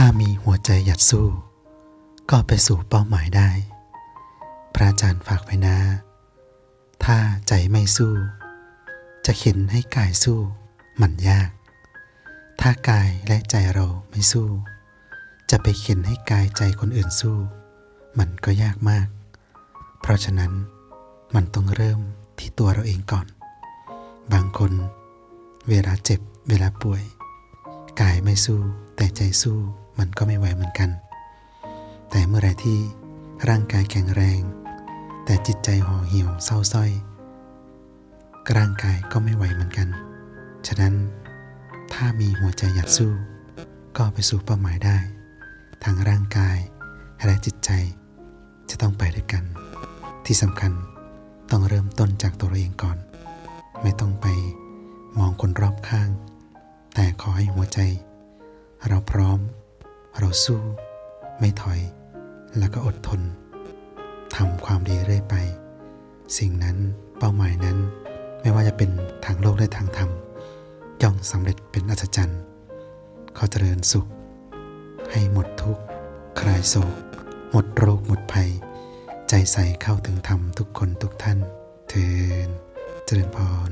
ถ้ามีหัวใจหยัดสู้ ก็ไปสู่เป้าหมายได้ พระอาจารย์ฝากไว้นะ ถ้าใจไม่สู้ จะเข็นให้กายสู้มันยาก ถ้ากายและใจเราไม่สู้ จะไปเข็นให้กายใจคนอื่นสู้ มันก็ยากมาก เพราะฉะนั้นมันต้องเริ่มที่ตัวเราเองก่อน บางคน เวลาเจ็บเวลาป่วย กายไม่สู้แต่ใจสู้ มันก็ไม่ไหวเหมือนกัน แต่เมื่อไรที่ร่างกายแข็งแรง แต่จิตใจห่อเหี่ยวเศร้าส้อย ร่างกายก็ไม่ไหวเหมือนกัน ฉะนั้นถ้ามีหัวใจอยากสู้ ก็ไปสู่เป้าหมายได้ทางร่างกายและจิตใจจะต้องไปด้วยกัน ที่สำคัญต้องเริ่มต้นจากตัวเราเองก่อน ไม่ต้องไปมองคนรอบข้าง แต่ขอให้หัวใจ เราพร้อม เราสู้ ไม่ถอย แล้วก็อดทนทำความดีเรื่อยไป สิ่งนั้นเป้าหมายนั้น ไม่ว่าจะเป็นทางโลกและทางธรรมย่อมสำเร็จเป็นอัศจรรย์ขอเจริญสุข ให้หมดทุกข์คลายโศก หมดโรคหมดภัย ใจใสเข้าถึงธรรมทุกคนทุกท่าน เทินเจริญพร